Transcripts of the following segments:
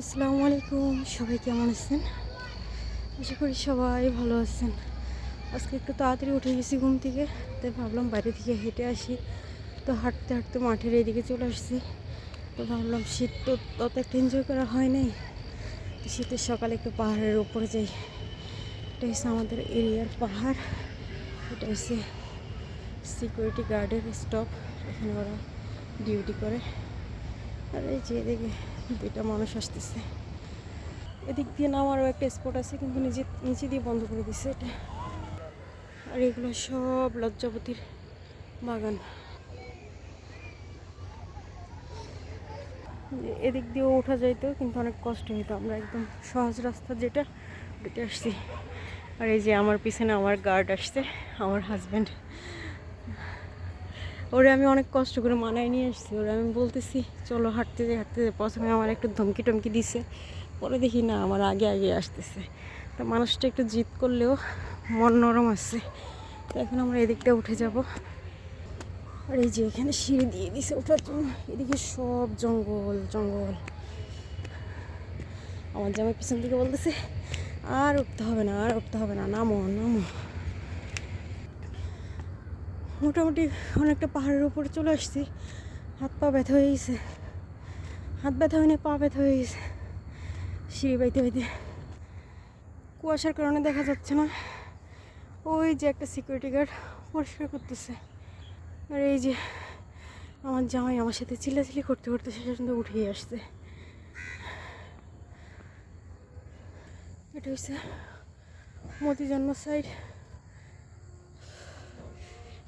আসসালামু আলাইকুম, সবাই কেমন আছেন? আশা করি সবাই ভালো আছেন। আজকে একটু তাড়াতাড়ি উঠে গেছি ঘুম থেকে, তাই ভাবলাম বাইরে থেকে হেঁটে আসি। তো হাঁটতে হাঁটতে মাঠের এইদিকে চলে আসছি। তো ভাবলাম শীত তো তত একটা এনজয় করা হয় নাই। তো শীতের সকালে একটু পাহাড়ের উপরে যাই। এটা হচ্ছে আমাদের এরিয়ার পাহাড়। এটা হচ্ছে সিকিউরিটি গার্ডের স্টপ এখানে ওরা ডিউটি করে। আর এই যে এদিকে দুইটা মানুষ আসতেছে। এদিক দিয়ে নামারও একটা স্পট আছে, কিন্তু নিজে, নিচে দিয়ে বন্ধ করে দিছে এটা। আর এগুলো সব লজ্জাপতির বাগান। এদিক দিয়েও ওঠা যাইতো, কিন্তু অনেক কষ্ট হইতো। আমরা একদম সহজ রাস্তা যেটা ওটাতে আসছি। আর এই যে আমার পিছনে আমার গার্ড আসছে, আমার হাজব্যান্ড ওরে আমি অনেক কষ্ট করে মানায় নিয়ে এসেছি ওরে আমি বলতেছি, চলো হাঁটতে যাই হাঁটতে যাই। প্রথমে আমার একটু ধমকি টমকি দিছে, পরে দেখি না, আমার আগে আগে আসতেছে। তো মানুষটা একটু জিদ করলেও মন নরম আছে। তো এখন আমরা এদিকটা উঠে যাব। আর এই যে এখানে সিঁড়ি দিয়ে দিছে ওঠার জন্য, এদিকে সব জঙ্গল জঙ্গল। আমার জামাই পিছন থেকে বলতেছে, আর উঠতে হবে না, আর উঠতে হবে না, নামো নামো। মোটামুটি অনেকটা পাহাড়ের উপরে চলে আসছি। হাত পা ব্যথা হয়ে গেছে। হাত ব্যথা হয়নি, পা ব্যথা হয়ে গেছে। সিঁড়ি বাইতে বাইতে। কুয়াশার কারণে দেখা যাচ্ছে না। ওই যে একটা সিকিউরিটি গার্ড পরিষ্কার করতেছে। আর এই যে আমার জামাই আমার সাথে চিল্লাচিল্লি করতে করতে শেষ পর্যন্ত উঠেই আসছে। এটা হচ্ছে মতিজন্ম সাইড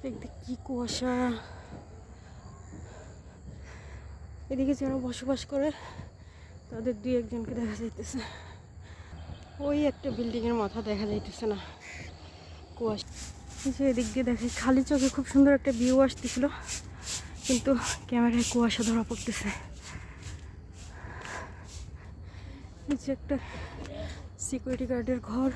দেখতে কি কুয়াশা। এদিকে যারা বসবাস করে, তাদের দুই একজনকে দেখা যাইতেছে। ওই একটা বিল্ডিংয়ের মাথা দেখা যাইতেছে না। কুয়াশা। এদিক দিয়ে দেখে, খালি চোখে খুব সুন্দর একটা ভিউ আসতেছিল, কিন্তু ক্যামেরায় কুয়াশা ধরা পড়তেছে। যে একটা সিকিউরিটি গার্ডের ঘর।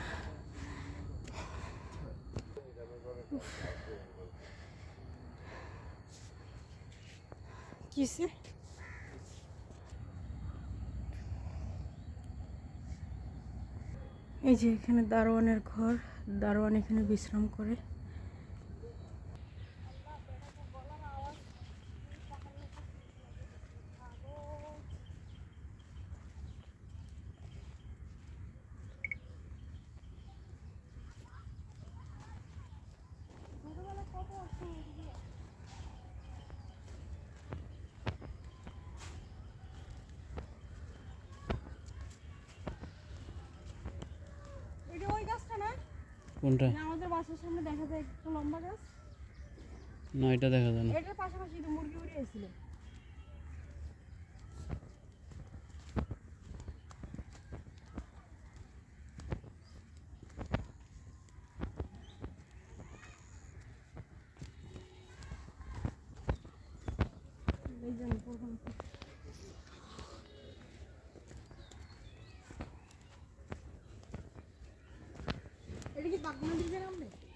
কিসে এই যে এখানে দারোয়ানের ঘর। দারোয়ান এখানে বিশ্রাম করে। এটা ওই গাছটা না কোনটা? আমাদের বাসার সামনে দেখা যায় একটা লম্বা গাছ। না এটা দেখা যায় না। এটার পাশাপাশি তো মুরগি উড়ে এসেছিল। এই যে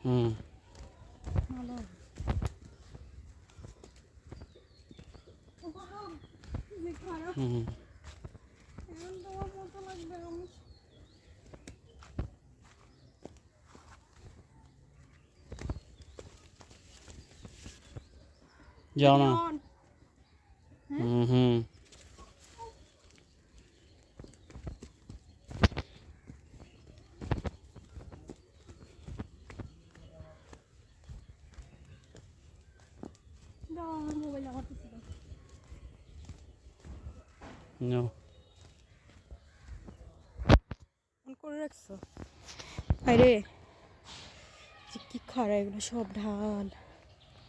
হুম ভালো হবে। ও বাবা, কি যে খারাপ। হুম এখন তোমার মতো লাগবে আমি যাও না করে রাখছো? আরে কি খারাপ এগুলো সব ঢাল।